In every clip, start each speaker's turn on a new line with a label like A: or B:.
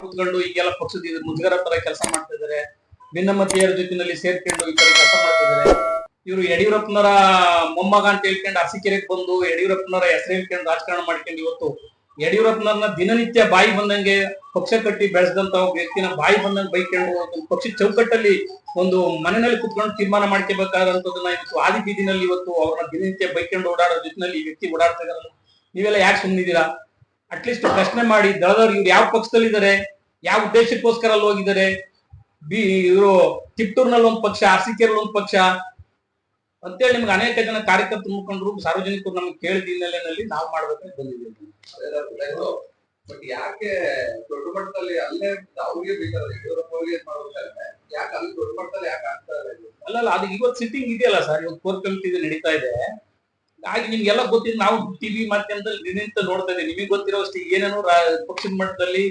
A: ಕೂತ್ಕೊಂಡು ಈಗೆಲ್ಲ ಪಕ್ಷದ ಮುಜುಗರ ತರ ಕೆಲಸ ಮಾಡ್ತಾ ಇದಾರೆ. ಭಿನ್ನಮತೀಯರ ಜೊತೆನಲ್ಲಿ ಸೇರ್ಕೊಂಡು ಈ ತರ ಕೆಲಸ ಮಾಡ್ತಿದ್ದಾರೆ ಇವರು ಯಡಿಯೂರಪ್ಪನವರ ಮೊಮ್ಮಗ ಅಂತ ಹೇಳ್ಕೊಂಡು ಅರಸೀಕೆರೆಗೆ ಬಂದು ಯಡಿಯೂರಪ್ಪನವರ ಹೆಸರು ಹೇಳ್ಕೊಂಡು ರಾಜಕಾರಣ ಮಾಡ್ಕೊಂಡು ಇವತ್ತು ಯಡಿಯೂರಪ್ಪನವ್ರನ್ನ ದಿನನಿತ್ಯ ಬಾಯಿ ಬಂದಂಗೆ ಪಕ್ಷ ಕಟ್ಟಿ ಬೆಳೆಸಿದಂತ ಒಬ್ಬ ವ್ಯಕ್ತಿನ ಬಾಯಿ ಬಂದಂಗೆ ಬೈಕೊಂಡು ಪಕ್ಷ ಪಕ್ಷದ ಚೌಕಟ್ಟಲ್ಲಿ ಒಂದು ಮನೆಯಲ್ಲಿ ಕುತ್ಕೊಂಡು ತೀರ್ಮಾನ ಮಾಡ್ಕೋಬೇಕಾದಂತದನ್ನ ಇವತ್ತು ಆದಿ ಬೀದಿನಲ್ಲಿ ಇವತ್ತು ಅವ್ರನ್ನ ದಿನನಿತ್ಯ ಬೈಕೊಂಡು ಓಡಾಡೋ ಜೊತೆನಲ್ಲಿ ಈ ವ್ಯಕ್ತಿ ಓಡಾಡ್ತಾ ಇದಾರಲ್ಲ ನೀವೆಲ್ಲ ಯಾಕೆ ಸುಮ್ಮನಿದ್ದೀರಾ ಅಟ್ಲೀಸ್ಟ್ ಪ್ರಶ್ನೆ ಮಾಡಿ ದಳದವ್ರು ಇವ್ರು ಯಾವ ಪಕ್ಷದಲ್ಲಿದ್ದಾರೆ ಯಾವ ಉದ್ದೇಶಕ್ಕೋಸ್ಕರ ಅಲ್ಲಿ ಹೋಗಿದ್ದಾರೆ ಬಿ ಇವರು ತಿಪ್ಟೂರ್ನಲ್ಲಿ ಒಂದು ಪಕ್ಷ ಅರಸೀಕೆರೆಯಲ್ಲಿ ಒಂದು ಪಕ್ಷ ಅಂತೇಳಿ ನಿಮ್ಗೆ ಅನೇಕ ಜನ ಕಾರ್ಯಕರ್ತರು ಮುಖಂಡರು ಸಾರ್ವಜನಿಕರು ನಮ್ಗೆ ಕೇಳಿದ ಹಿನ್ನೆಲೆಯಲ್ಲಿ ನಾವು ಮಾಡ್ಬೇಕಂತ ಬಂದಿದ್ದೀವಿ.
B: ಬಟ್ ಯಾಕೆ ದೊಡ್ಡ ಮಟ್ಟದಲ್ಲಿ ಅಲ್ಲೇ ಅವ್ರಿಗೆ ಬೇಕಾದ್ರೆ ಯಡಿಯೂರಪ್ಪ ಅವ್ರಿಗೆ ಮಾಡ್ಬೇಕಾದ್ರೆ ಯಾಕೆ ಅಲ್ಲಿ ದೊಡ್ಡ ಮಟ್ಟದಲ್ಲಿ ಯಾಕೆ ಆಗ್ತಾ ಇಲ್ಲ?
A: ಅಲ್ಲಲ್ಲ ಅದು ಇವತ್ತು ಸಿಟ್ಟಿಂಗ್ ಇದೆಯಲ್ಲ ಸರ್ ಇವತ್ತು ಕೋರ್ ಕಮಿಟಿ ನಡೀತಾ ಇದೆ. ಹಾಗೆ ನಿಮ್ಗೆಲ್ಲ ಗೊತ್ತಿದೆ ನಾವು ಟಿವಿ ಮಾಧ್ಯಮದಲ್ಲಿ ನಿಂತ ನೋಡ್ತಾ ಇದ್ದೀವಿ. ನಿಮಗೆ ಗೊತ್ತಿರೋ ಅಷ್ಟು ಏನೇನೋ ಪಕ್ಷದ ಮಟ್ಟದಲ್ಲಿ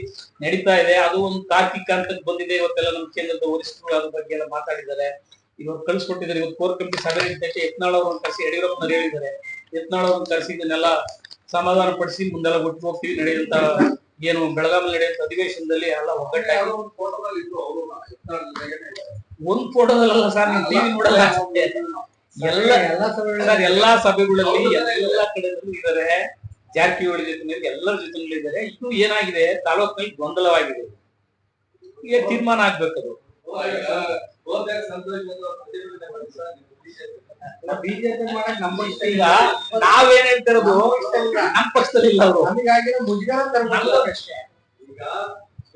A: ನಡೀತಾ ಇದೆ. ಅದು ಒಂದು ತಾರ್ಕಿಕ ಅಂತ ಬಂದಿದೆ. ಇವತ್ತೆಲ್ಲ ನಮ್ಮ ಕೇಂದ್ರದ ವರಿಷ್ಠರು ಅದ್ರ ಬಗ್ಗೆ ಎಲ್ಲ ಮಾತಾಡಿದ್ದಾರೆ. ಇವರು ಕಳಿಸ್ಕೊಟ್ಟಿದ್ದಾರೆ. ಇವತ್ತು ಕೋರ್ ಕಮಿಟಿ ಸಭೆ ಅಧ್ಯಕ್ಷ ಯತ್ನಾಳ್ ಅವ್ರನ್ನ ಕರೆಸಿ ಯಡಿಯೂರಪ್ಪನವ್ರು ಹೇಳಿದ್ದಾರೆ. ಯತ್ನಾಳ ಅವ್ರನ್ನ ಕರೆಸಿ ಇದನ್ನೆಲ್ಲ ಸಮಾಧಾನ ಪಡಿಸಿ ಮುಂದೆಲ್ಲ ಬಿಟ್ಟು ಹೋಗ್ತೀವಿ. ನಡೆಯುವಂತ ಏನು ಬೆಳಗಾವಿ ನಡೆಯುವಂತ ಅಧಿವೇಶನದಲ್ಲಿ ಎಲ್ಲ ಒಗ್ಗಟ್ಟಾಗಿ
B: ಫೋಟೋದಲ್ಲಿ
A: ಒಂದ್ ಫೋಟೋದಲ್ಲ ಸರ್ ನೀವು ಟಿವಿ ನೋಡಲ್ಲ. ಎಲ್ಲ
C: ಎಲ್ಲಾ ಸಭೆಗಳಲ್ಲಿ
A: ಎಲ್ಲಾ ಸಭೆಗಳಲ್ಲಿ ಎಲ್ಲಾ ಕಡೆಯಲ್ಲೂ ಇದ್ದಾರೆ ಜಾರಕಿಹೊಳಿ ಜೊತೆ ಎಲ್ಲರ ಜೊತೆನಲ್ಲಿ ಇದ್ದಾರೆ ಇದು ಏನಾಗಿದೆ ತಾಲೂಕಿನಲ್ಲಿ ಗೊಂದಲವಾಗಿದೆ. ಈಗ ತೀರ್ಮಾನ ಆಗ್ಬೇಕದು
C: ಬಿಜೆಪಿ ಮಾಡಕ್ ನಮ್ಮ ಇಷ್ಟ
A: ಈಗ
C: ಇಲ್ಲ
A: ನಾವೇನ್ ಹೇಳ್ತಿರೋದು? ನಮ್ಮ ಪಕ್ಷದಲ್ಲಿ ಇಲ್ಲ ಅವರು.
C: ಹಂಗಾಗಿ ಮುಜುಗರ ಅಷ್ಟೇ.
B: ಈಗ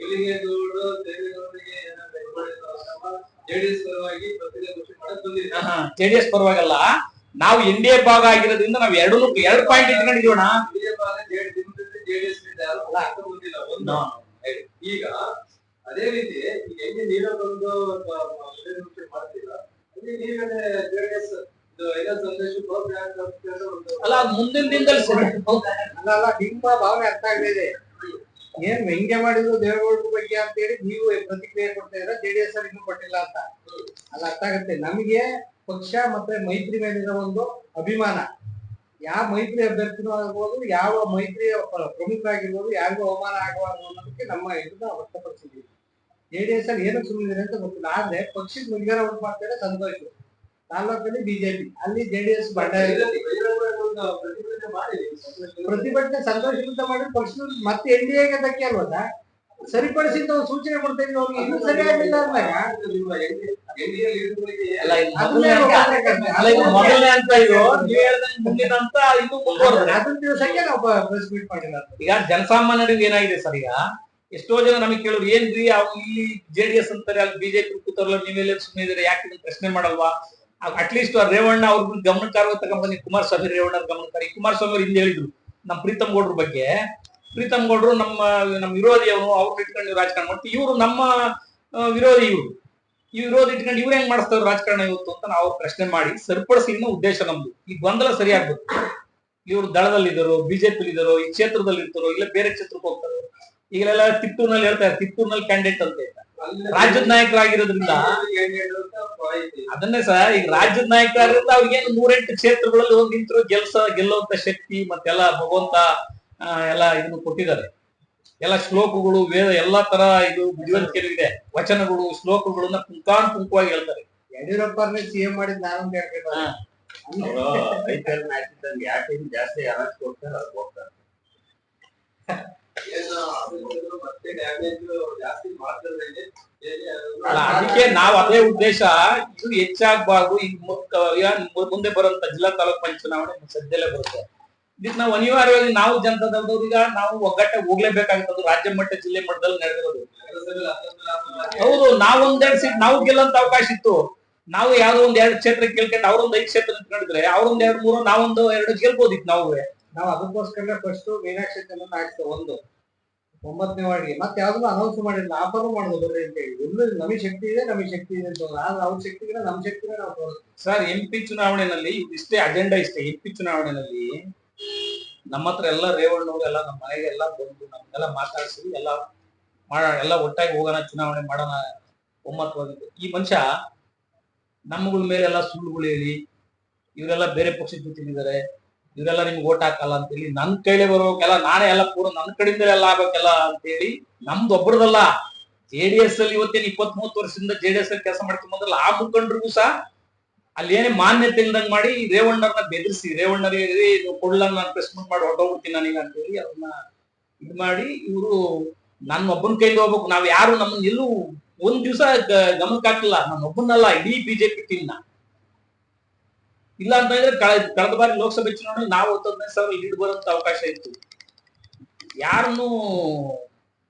B: ಇಲ್ಲಿಗೆ ದೇವೇಗೌಡರಿಗೆ ಜೆಡಿಎಸ್
A: ಪರವಾಗಲ್ಲ. ನಾವು ಎನ್ ಡಿ ಎ ಭಾಗ ಆಗಿರೋದ್ರಿಂದ ನಾವು ಎರಡು ಎರಡು ಪಾಯಿಂಟ್ ಇಟ್ಕೊಂಡಿದೀವಣ
B: ಜೆಡಿಎಸ್ ಬಂದಿಲ್ಲ ಒಂದು ಈಗ ಅದೇ ರೀತಿ ಈಗ ಹೆಂಗೆ ನೀವೇ ಬಂದು ಮಾಡ್ತೀರಾ? ಜೆಡಿಎಸ್
A: ಅಲ್ಲ ಮುಂದಿನ ದಿನದಲ್ಲಿ
C: ಅಲ್ಲ ಅಲ್ಲ ನಿಮ್ಮ ಭಾವನೆ ಅರ್ಥ ಆಗಲಿದೆ ಏನ್ ವ್ಯಂಗ್ಯ ಮಾಡಿದ್ರು ದೇವೇಗೌಡರ ಬಗ್ಗೆ ಅಂತ ಹೇಳಿ ನೀವು ಪ್ರತಿಕ್ರಿಯೆ ಕೊಡ್ತಾ ಇದ್ರೆ ಜೆಡಿಎಸ್ ಅವ್ರು ಇನ್ನೂ ಕೊಟ್ಟಿಲ್ಲ ಅಂತ. ಅಲ್ಲ ಅರ್ಥ ಆಗುತ್ತೆ. ನಮಗೆ ಪಕ್ಷ ಮತ್ತೆ ಮೈತ್ರಿ ಮೇಲಿರೋ ಒಂದು ಅಭಿಮಾನ. ಯಾವ ಮೈತ್ರಿ ಅಭ್ಯರ್ಥಿನೂ ಆಗ್ಬೋದು, ಯಾವ ಮೈತ್ರಿಯ ಪ್ರಮುಖ ಪ್ರಮುಖರಾಗಿರ್ಬೋದು, ಯಾರಿಗೂ ಅವಮಾನ ಆಗಬಾರ್ದು ಅನ್ನೋದಕ್ಕೆ ನಮ್ಮ ಇದನ್ನ ವ್ಯಕ್ತಪಡಿಸಿದ್ದೀವಿ. ಜೆಡಿಎಸ್ ಅಲ್ಲಿ ಏನಕ್ಕೆ ಸುಮ್ಮನೆ ಅಂತ ಗೊತ್ತಿಲ್ಲ. ಆದ್ರೆ ಪಕ್ಷದ ಮುಂಜಾನೆ ಉಂಟು ಮಾಡ್ತಾರೆ ಸಂತೋಷ. ತಾಲೂಕಲ್ಲಿ ಬಿಜೆಪಿ ಅಲ್ಲಿ ಜೆಡಿಎಸ್ ಬಂಡಾಯ ಎಸ್
B: ಒಂದು ಪ್ರತಿಭಟನೆ ಮಾಡಿ
C: ಪ್ರತಿಭಟನೆ ಸಂತೋಷದಿಂದ ಮಾಡಿದ್ರೆ ಪಕ್ಷ ಮತ್ತೆ ಎನ್ ಡಿ ಎಗೆ ಧಕ್ಕೆ ಅಲ್ವಾ ಸರಿಪಡಿಸಿದ ಸರಿಪಡಿಸಿ ಸೂಚನೆ ಕೊಡ್ತಾ ಇದ್ವಿ ಅವ್ರಿಗೆ. ಇನ್ನೂ ಸರಿ ಆಗಿಲ್ಲ ಅಂದಾಗ? ಅದನ್ನ ದಿವಸಕ್ಕೆ ನಾವು ಪ್ರೆಸ್ ಮೀಟ್ ಮಾಡಿಲ್ಲ
A: ಈಗ ಜನಸಾಮಾನ್ಯರಿಗೆ ಏನಾಗಿದೆ ಸರ್ ಈಗ? ಎಷ್ಟೋ ಜನ ನಮಗೆ ಕೇಳೋರು ಏನ್ರಿ ಅವ್ರು ಇಲ್ಲಿ ಜೆಡಿಎಸ್ ಅಂತಾರೆ ಅಲ್ಲಿ ಬಿಜೆಪಿ ಕೂತಾರಲ್ಲ ನೀವೆಲ್ಲ ಸುಮ್ಮನೆ ಇದ್ರೆ ಯಾಕೆ ಪ್ರಶ್ನೆ ಮಾಡಲ್ವಾ? ಅಟ್ಲೀಸ್ಟ್ ರೇವಣ್ಣ ಅವ್ರ ಗಮನಕಾರ ಕುಮಾರ್ ಕುಮಾರಸ್ವಾಮಿ ರೇವಣ್ಣ ಗಮನಕಾರ ಕುಮಾರಸ್ವಾಮಿ ಅವ್ರು ಹಿಂದೆ ಹೇಳಿದ್ರು ನಮ್ಮ ಪ್ರೀತಮ್ ಗೌಡ್ರ ಬಗ್ಗೆ, ಪ್ರೀತಮ್ ಗೌಡ್ರು ನಮ್ಮ ನಮ್ಮ ವಿರೋಧಿ ಅವರು ಅವ್ರು ಇಟ್ಕೊಂಡು ರಾಜಕಾರಣ ಮಾಡ್ತೀವಿ ಇವರು ನಮ್ಮ ವಿರೋಧಿ ಇವರು. ಈ ವಿರೋಧಿ ಇಟ್ಕೊಂಡು ಇವ್ರು ಹೆಂಗ್ ಮಾಡಿಸ್ತಾರೆ ರಾಜಕಾರಣ ಇವತ್ತು ಅಂತ ನಾವು ಪ್ರಶ್ನೆ ಮಾಡಿ ಸರಿಪಡಿಸಿ ಇನ್ನೂ ಉದ್ದೇಶ ನಮ್ದು. ಈ ಗೊಂದಲ ಸರಿಯಾಗ್ಬೇಕು. ಇವರು ದಳದಲ್ಲಿ ಇದರೋ ಬಿಜೆಪಿ ಇದ್ದಾರೋ ಈ ಕ್ಷೇತ್ರದಲ್ಲಿ ಇರ್ತಾರೋ ಇಲ್ಲ ಬೇರೆ ಕ್ಷೇತ್ರಕ್ಕೆ ಹೋಗ್ತಾರೋ ಈಗಲೆಲ್ಲ ತಿತ್ತೂರ್ನಲ್ಲಿ ಹೇಳ್ತಾರೆ ತಿತ್ತೂರ್ನಲ್ಲಿ ಕ್ಯಾಂಡಿಡೇಟ್ ಅಂತ. ರಾಜ್ಯದ ನಾಯಕರಾಗಿರೋದ್ರಿಂದ ಅದನ್ನೇ ಸರ್ ಈಗ ರಾಜ್ಯದ ನಾಯಕರಾಗಿರೋದ್ರಿಂದ ಅವ್ರಿಗೆ ಏನು ನೂರೆಂಟು ಕ್ಷೇತ್ರಗಳಲ್ಲಿ ಹೋಗಿ ನಿಂತರು ಗೆಲ್ಸ ಗೆಲ್ಲುವಂತ ಶಕ್ತಿ ಮತ್ತೆಲ್ಲ ಭಗವಂತ ಎಲ್ಲ ಇದನ್ನು ಕೊಟ್ಟಿದ್ದಾರೆ. ಎಲ್ಲ ಶ್ಲೋಕಗಳು ವೇದ ಎಲ್ಲಾ ತರ ಇದು ಬುದ್ಧಿವಂತಿಕೆ ಇದೆ. ವಚನಗಳು ಶ್ಲೋಕಗಳನ್ನ ಪುಂಕಾನ್ ಪುಂಕವಾಗಿ ಹೇಳ್ತಾರೆ.
C: ಯಡಿಯೂರಪ್ಪ ಸಿಎಂ ಮಾಡಿದ
A: ನಾನು.
B: ಐಪಿಎಲ್ ಮ್ಯಾಚ್ ಜಾಸ್ತಿ ಯಾರು ಕೊಡ್ತಾರೆ ಅದು ಹೋಗ್ತಾರೆ
A: ಅದಕ್ಕೆ ನಾವ್ ಅದೇ ಉದ್ದೇಶ ಇದು ಹೆಚ್ಚಾಗಬಾರ್ದು ಈಗ ಮುಂದೆ ಬರುವಂತ ಜಿಲ್ಲಾ ತಾಲೂಕ್ ಪಂಚಾಯತ್ ಚುನಾವಣೆ ಸದ್ಯದಲ್ಲೇ ಬರುತ್ತೆ. ಇದಕ್ಕೆ ನಾವು ಅನಿವಾರ್ಯವಾಗಿ ನಾವು ಜನತಾದವ್ರಿಗ ನಾವು ಒಗ್ಗಟ್ಟೆ ಹೋಗ್ಲೇಬೇಕಾಗಿತ್ತು ರಾಜ್ಯ ಮಟ್ಟ, ಜಿಲ್ಲೆ ಮಟ್ಟದಲ್ಲಿ ನಡೆದಿರೋದು. ಹೌದು ನಾವೊಂದೆರಡು ಸೀಟ್, ನಾವು ಗೆಲ್ಲಂತ ಅವಕಾಶ ಇತ್ತು. ನಾವು ಯಾವ್ದೋ ಒಂದ್ ಎರಡು ಕ್ಷೇತ್ರ ಕೇಳ್ಕೊಂಡು ಅವ್ರೊಂದ್ ಐದು ಕ್ಷೇತ್ರ ನಿಂತ್ಕೊಂಡಿದ್ರೆ ಅವ್ರೊಂದ್ ಎರಡು ಮೂರು, ನಾವೊಂದು ಎರಡು ಗೆಲ್ಬೋದಿತ್ತು ನಾವು.
C: ನಾವು ಅದಕ್ಕೋಸ್ಕರ ಫಸ್ಟ್ ಮೀನಾಕ್ಷಿ ಹಾಕ್ತೇವೆ ಒಂದು. ಒಂಬತ್ತನೇ ವಾರ್ಡ್ಗೆ. ಮತ್ತೆ ಯಾವ್ದು ಅನೌನ್ಸ್ ಮಾಡಿಲ್ಲ. ಆಫರ್ ಮಾಡೋದು ಅಂತ ಹೇಳಿ. ಎಲ್ಲ ನಮಗೆ ಶಕ್ತಿ ಇದೆ, ನಮಗೆ ಶಕ್ತಿ ಇದೆ ಅಂತ. ಆದ್ರೆ ಅವ್ರ ನಮ್ಮ ನಮ್ ಶಕ್ತಿಗೆ ನಾವು ತೋರಿಸ್ತೀವಿ.
A: ಸರ್ ಎಂ ಪಿ ಚುನಾವಣೆನಲ್ಲಿ ಇಷ್ಟೇ ಅಜೆಂಡಾ ಇಷ್ಟೇ. ಎಂ ಪಿ ಚುನಾವಣೆನಲ್ಲಿ ನಮ್ಮ ಹತ್ರ ಎಲ್ಲ ರೇವಣ್ಣವ್ರು ಎಲ್ಲ ನಮ್ಮ ಮನೆಗೆ ಎಲ್ಲ ಬಂದು ನಮ್ಗೆಲ್ಲ ಮಾತಾಡಿಸಿ ಎಲ್ಲ ಮಾಡ, ಎಲ್ಲ ಒಟ್ಟಾಗಿ ಹೋಗೋಣ, ಚುನಾವಣೆ ಮಾಡೋಣ ಒಮ್ಮತವಾಗಿತ್ತು ಈ ಮನುಷ್ಯ ನಮ್ಮಗಳ ಮೇಲೆಲ್ಲ ಸುಳ್ಳುಗಳು ಹೇಳಿ, ಇವರೆಲ್ಲ ಬೇರೆ ಪಕ್ಷದ ಜೊತೆಗಿದ್ದಾರೆ ಇವರೆಲ್ಲ ನಿಮ್ಗೆ ಓಟ್ ಹಾಕಲ್ಲ ಅಂತ ಹೇಳಿ ನನ್ ಕೈಲಿ ಬರೋಕೆಲ್ಲ ನಾನೇ ಎಲ್ಲ ಪೂರ ನನ್ನ ಕಡೆಯಿಂದ ಎಲ್ಲ ಆಗ್ಬೇಕಲ್ಲ ಅಂತೇಳಿ ನಮ್ದು ಒಬ್ಬರದಲ್ಲ ಎಸ್ ಅಲ್ಲಿ ಇವತ್ತೇನು ಇಪ್ಪತ್ ಮೂವತ್ತು ವರ್ಷದಿಂದ ಜೆ ಡಿ ಎಸ್ ಅಲ್ಲಿ ಕೆಲಸ ಮಾಡ್ಕೊಂಡ್ ಬಂದ್ರಲ್ಲ ಆ ಮುಖಂಡರಿಗೂ ಸಹ ಅಲ್ಲಿ ಏನೇ ಮಾನ್ಯತೆ ಇಲ್ದಂಗ್ ಮಾಡಿ ರೇವಣ್ಣರನ್ನ ಬೆದರಿಸಿ ರೇವಣ್ಣರಿಗೆ "ಏ, ನೀವು ಕೊಡ್ಲ ನಾನು ಪ್ರೆಸ್ಮೆಂಟ್ ಮಾಡಿ ಹೊರಟೋಗ್ಬಿಡ್ತೀನಿ ನನಗೆ ಅಂತೇಳಿ ಅದನ್ನ ಇದು ಮಾಡಿ ಇವರು ನನ್ನ ಒಬ್ಬನ ಕೈಲಿ ಹೋಗ್ಬೇಕು. ನಾವ್ ಯಾರು ನಮ್ಮನ್ನ ಎಲ್ಲೂ ಒಂದ್ ದಿವಸ ಗಮನಕ್ಕೆ ಹಾಕಿಲ್ಲ. ನಾನು ಒಬ್ಬನಲ್ಲ ಇಡೀ ಬಿಜೆಪಿ ಟೀಮ್ನ. ಇಲ್ಲ ಅಂತ ಹೇಳಿದ್ರೆ ಕಳೆದ ಬಾರಿ ಲೋಕಸಭೆ ಚುನಾವಣೆ ನಾವು ಹತ್ತೊಂದನೇ ಸಾವಿರ ಲೀಡ್ ಬರೋಂತ ಅವಕಾಶ ಇತ್ತು. ಯಾರನ್ನು